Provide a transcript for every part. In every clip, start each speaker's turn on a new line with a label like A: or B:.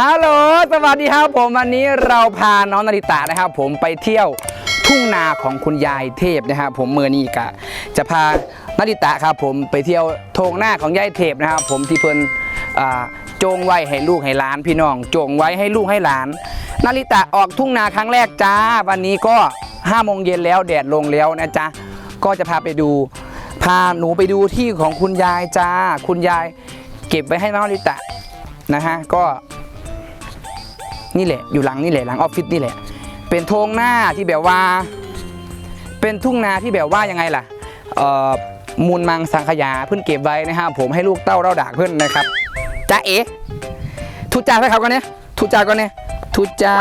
A: ฮัลโหล สวัสดีครับผมวันนี้เราพาน้องนาริตะนะครับ ผมไปเที่ยวทุ่งนาของคุณยายเทพนะครับผมเมื่อนี้กะ จะพานาริตะครับผมไปเที่ยวโทงหน้าของยายเทพนะครับ ผมที่เพิ่นอ่าจงไว้ให้ลูกให้หลานพี่น้องจงไว้ให้ลูกให้หลาน นาริตะออกทุ่งนาครั้งแรกจ้า วันนี้ก็5โมงเย็นแล้วแดดลงแล้วนะจ๊ะก็จะพาไปดู พาหนูไปดูที่ของคุณยายจ้า คุณยายเก็บไว้ให้น้องนาริตะนะฮะก็ นี่แหละอยู่หลังนี่แหละหลังออฟฟิศนี่แหละ เป็นทงหน้าที่แบบว่า เป็นทุ่งนาที่แบบว่ายังไงล่ะเอ่อมูลมังสังขยาเพื่อนเก็บไว้นะฮะผมให้ลูกเต้าเราด่าเพื่อนนะครับจ้าเอ๋ทุจ่าให้เขากันเนี่ยทุจ่ากันเนี่ยทุจ่า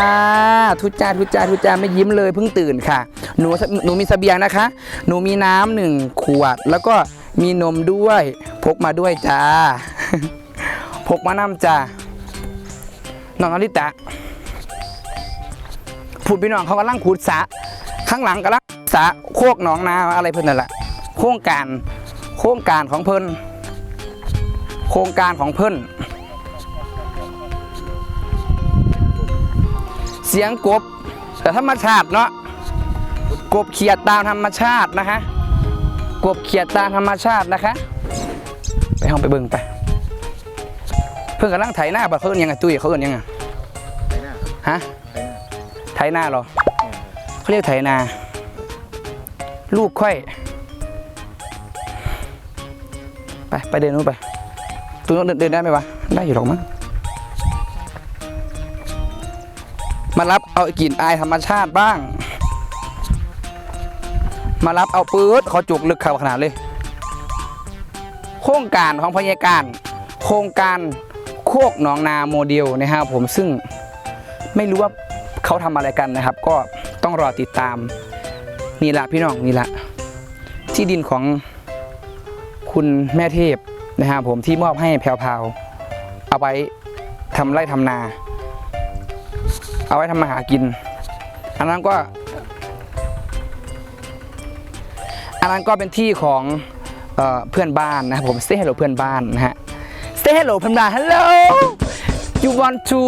A: ทุจ่าทุจ่าทุจ่าไม่ยิ้มเลยเพิ่งตื่นค่ะ หนูหนูมีเสบียงนะคะ หนูมีน้ำหนึ่งขวด แล้วก็มีนมด้วยพกมาด้วยจ้าพกมาน้ำจ้าน้องอลิตะ พูดพี่น้องเขากำลังขุดสระข้างหลังกำลังสระโคกหนองนาอะไรเพิ่นนั่นแหละโครงการโครงการของเพิ่นโครงการของเพิ่นเสียงกบแต่ธรรมชาติเนาะกบเขียดตามธรรมชาตินะคะกบเขียดตามธรรมชาตินะคะ ไปห้องไปเบิ่งไป เพิ่งกำลังไถหน้าบัดเขาเอินยังไงตุ้ยเขาเอินยังไงฮะ
B: ไปหน้า
A: ไถนาเหรอเขาเรียกไถนา ลูกค่อย ไปไปเดินนู้นไปตัวนู้นเดินเดินได้ไหมวะ ได้อยู่หรอกมั้งมารับเอากลิ่นอายธรรมชาติบ้าง มารับเอาปื๊ดเขาจุกลึกข้าวขนาดเลย โครงการของพยาการ โครงการโคกหนองนาโมเดลนะครับผมซึ่งไม่รู้ว่า เขาทำอะไรกันนะครับ ก็ต้องรอติดตามนี่ละพี่น้องนี่ละที่ดินของคุณแม่เทพนะครับผมที่มอบให้แพรวพราวเอาไว้ทำไร่ทำนา เอาไว้ทำมาหากิน อันนั้นก็ อันนั้นก็เป็นที่ของเอเพื่อนบ้านนะครับผม say hello เพื่อนบ้านนะฮะ say hello เพื่อนบ้าน hello you want to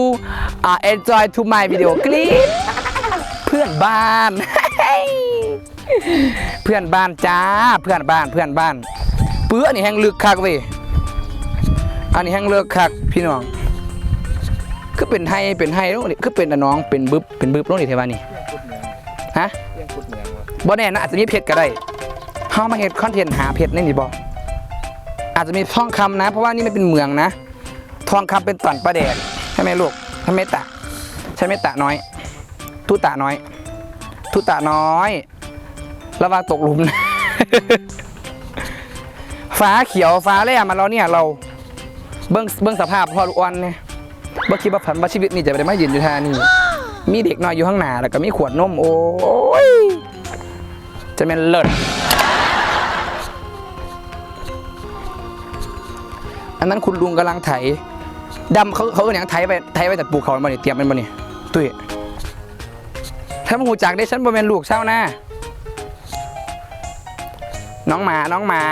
A: uh, enjoy to my video clip เพื่อนบ้าน เพื่อนบ้านจ้า เพื่อนบ้าน เพื่อนบ้าน เปื้อนี่แห้งลึกคักเว้ยอันนี้แห้งเลิกคักพี่น้อง คือเป็นไฮเป็นไฮแล้วนี่คือเป็นแต่น้องเป็นบึบเป็นบึบลงนี่เทวานี่
B: เรื่องกุดเมือง
A: ฮะ
B: เรื่องกุดเมืองวะ
A: บ่แน่นะอาจจะมีเพชรก็ได้เฮามาเฮ็ดคอนเทนต์หาเพชรนี่นี่บ่อาจจะมีทองคำนะ เพราะว่านี่มันเป็นเมืองนะ ทองคำเป็นต่อนประแดกใช่ไหมลูกใช่ไหมตะใช่ไหมตะน้อย ทุตะน้อย ทุตะน้อย ระวังตกหลุมนะฟ้าเขียวฟ้าแล่มาแล้วเนี่ยเราเบิ้งเบิ้งสภาพพอลูกอ่อนเนี่ยบ่คิดว่าฝันว่าชีวิตนี่จะไปได้ไมายืนอยู่ท่านี่มีเด็กน้อยอยู่ข้างหน้าแล้วก็มีขวดนมโอ้ยจะเป็นเลิศอันนั้นคุณลุงกำลังไถ ดำเขาเขาเอาอย่างไถไปไถไปแต่ปลูกเขามาเนี่ยเตรียมเป็นมาเนี่ยตุ้ยถ้ามึงหูจักได้ฉันบ่เป็นลูกเช่าหน้าน้องหมาน้องหมา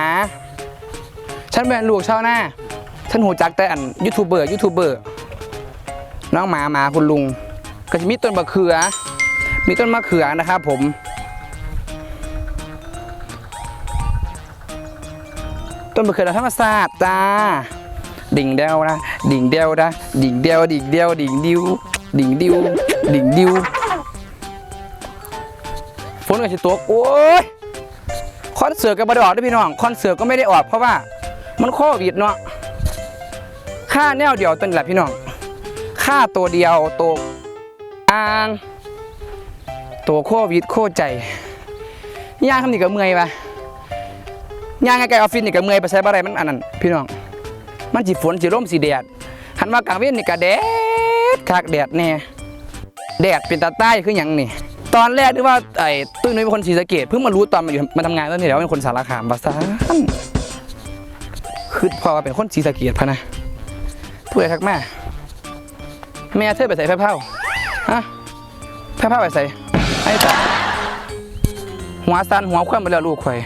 A: ฉันเป็นลูกเช่าหน้าฉันหูจักแต่อันยูทูบเบอร์ยูทูบเบอร์น้องหมาหมาคุณลุง ก็จะมีต้นมะเขือ มีต้นมะเขือนะครับผมต้นมะเขือธรรมศาสตร์จ้า ดิ่งเดียวนะดิ่งเดียวนะดิ่งเดียวดิ่งเดียวดิ่งดิวดิ่งดิวดิ่งดิวฝนก็จะตกโอ้ยคอนเสิร์ตก็ไม่ได้ออกด้วยพี่น้องคอนเสิร์ตก็ไม่ได้ออกเพราะว่า มันโควิดเนาะค่าแนวเดียวตัวนี้แหละพี่น้องค่าตัวเดียวตัวอ่างตัวโควิดโคใจย่างคำนี้ก็เมื่อยปะย่างไกลๆออฟฟิศนี่ก็เมื่อยไปใช้บ่อะไรมันอันนั้นพี่น้อง มันสิฝนสิร่มสิแดดหันมากลางเว้นนี่ก็แดดคักแดดแน่แดดเป็นตาใต้คือหยังนี่ตอนแรกนึกว่าไอ้ตุ้ยนุ้ยเป็นคนศรีสะเกดเพิ่งมารู้ตอนมาอยู่มาทำงานตอนนี้แล้วาเป็นคนสารคามภาษาคือพอว่าเป็นคนศรีสะเกดพะนะพูดอะไรคักแม่แม่เธอไปใส่แพ้เผาฮะแพ้เผาไปใส่ไอ้ตาหัวสันหัวคว่ำไปแล้วลูกข่อย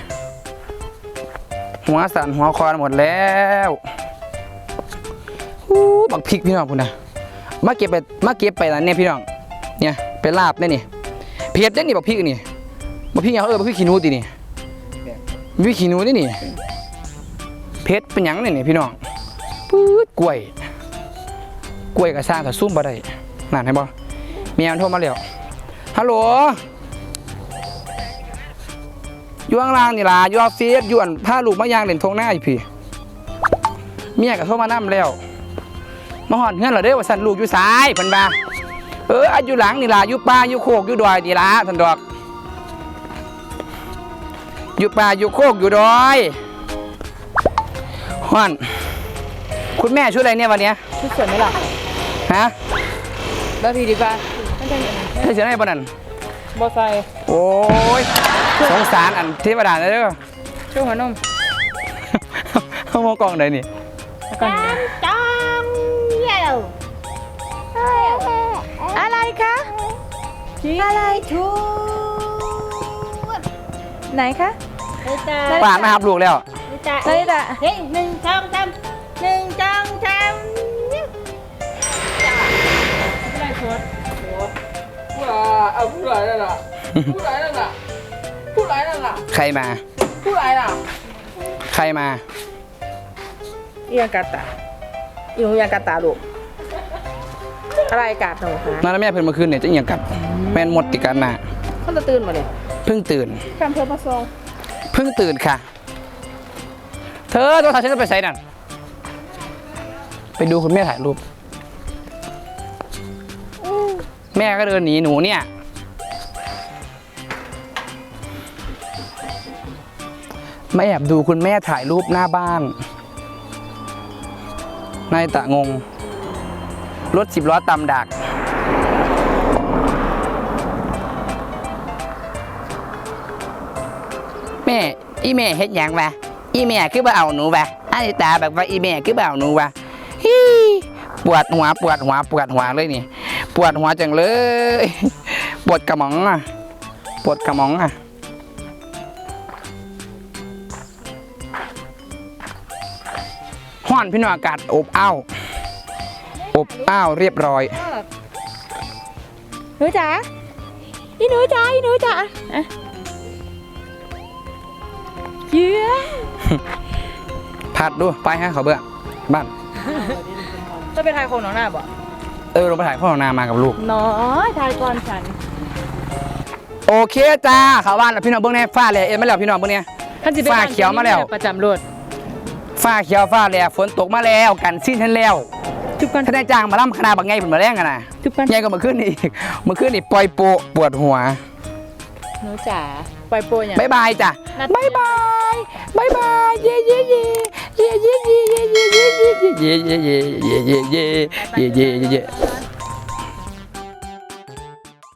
A: หัวสั่นหัวคอนหมดแล้ว บักพริกพี่น้องพุ่นนะมาเก็บไปมาเก็บไปแล้วเนี่ยพี่น้องเนี่ยไปลาบเนี่ยนี่เพียบเนี่ยนี่บอกพี่นี่บอกพี่ยังเออบอกพี่ขี้นูตีนี่พี่ขี้นูนี่นี่เพชรเป็นหยังเนี่ยนี่พี่น้องปื๊ดกล้วย กล้วยกับสร้างกับซุ่มบ่ได้นั่นให้บ่เมียมันโทรมาแล้วฮัลโหลอยู่ข้างล่างนี่ล่ะอยู่ออฟฟิศอยู่อันพาลูกมายางเล่นทงหน้าอยู่พี่เมียก็โทรมานํแล้ว มาหอดเฮือนเหรอเด้อว่าสั่นลูกอยู่ซ้ายเพิ่นบ่าเอออันอยู่หลังนี่ล่ะอยู่ป่าอยู่โคกอยู่ดอยนี่ล่ะท่านดอก อยู่ป่าอยู่โคกอยู่ดอยฮอนคุณแม่ชุดอะไรเนี่ยวันเนี้ย
C: ชุดสวยไหมล่ะ
A: ฮะ
C: บางทีดีกว่าไม่ใช่อย่างนั้น
A: ใช่เสียอะไรบ้านั่น
C: บอไซค์
A: โอ้ยสงสารอันเทวดาเด้อ
C: ช่วงหัวนม
A: เขามองกล้องไหนนี่
C: แล้วกัน
D: อะไรทูด
C: ไหนคะ
A: ป่านมาหาลูกแล้ว
D: เฮ้ยด่ะเฮ้ยหนึ่งสองสามหนึ่งสองสาม
C: ไม่ได้ชด
E: ว่าเอาผู้ร้ายนั่นล่ะผู้ร้ายนั่นล่ะผู้ร้ายนั่นล่ะ
A: ใครมา
E: ผู้ร้ายน่ะ
A: ใครมา
C: เอียงกาตาอีหนูยังกาตาลูกอะไรกาดหนูคะ
A: นั่นแล้วแม่เพิ่นเมื่อคืนเนี่ยจะเอียงกัด แม่นหมดติกันน่ะ
C: เขาจะตื่นมาเนี่ย
A: เพิ่งตื่น
C: แคมเพิ่มมาส่ง
A: เพิ่งตื่นค่ะ เธอโทรศัพท์ฉันจะไปใส่นั่นไปดูคุณแม่ถ่ายรูป แม่ก็เดินหนีหนูเนี่ย มาแอบดูคุณแม่ถ่ายรูปหน้าบ้าน นายตะงง รถสิบล้อตำดัก แม่ อีแม่เฮ็ดหยังวะอีแม่คือบ่เอาหนูวะอันนี้ตาแบบว่าอีแม่คือบ่เอาหนูวะฮีปวดหัวปวดหัวปวดหัวเลยนี่ ปวดหัวจังเลย ปวดกระหม่องอะ ปวดกระหม่องอะห้อนพี่น้องอากาศอบอ้าวอบอ้าวเรียบร้อย
C: หนูจ๋าอีหนูจ๋าอีหนูจ๋าอะ เยื้อ
A: พัดดูไปฮะเขาเบื่อบ้าน
C: จะเป็นไทยคนหนองหน้าบ่
A: เออลงไปถ่ายพ่อของนามากับลูก
C: น้อยไทยก่อนฉัน
A: โอเคจ้าเขาบ้านแล้วพี่น้องเบื้องแน่ฟ้าแหล่เอ็นไม่แล้วพี่น้องเบื้องเนี้ย
C: ท่านสิไป
A: ฟ้าเขียวมาแล้ว
C: ประจำรถ
A: ฟ้าเขียวฟ้าแหล่ฝนตกมาแล้วกันสิ้นทันแล้ว
C: จุบกัน
A: ถ้าได้จ้างมาล่ำคณะบางไงเป็นมาแรงกันนะ
C: จุบกัน
A: ไงก็มาขึ้นอีกมาขึ้นอีกปล่อยโปะปวดหัว
C: หนูจ๋าปล่อยโปรอย่าง
A: บายบายจ้ะ
C: นัด
A: บายบายบายบายเย่เย่เย่เย่เย่เย่เย่เย่เย่เย่เย่เย่เย่เย่เย่เย่เย่เย่เย่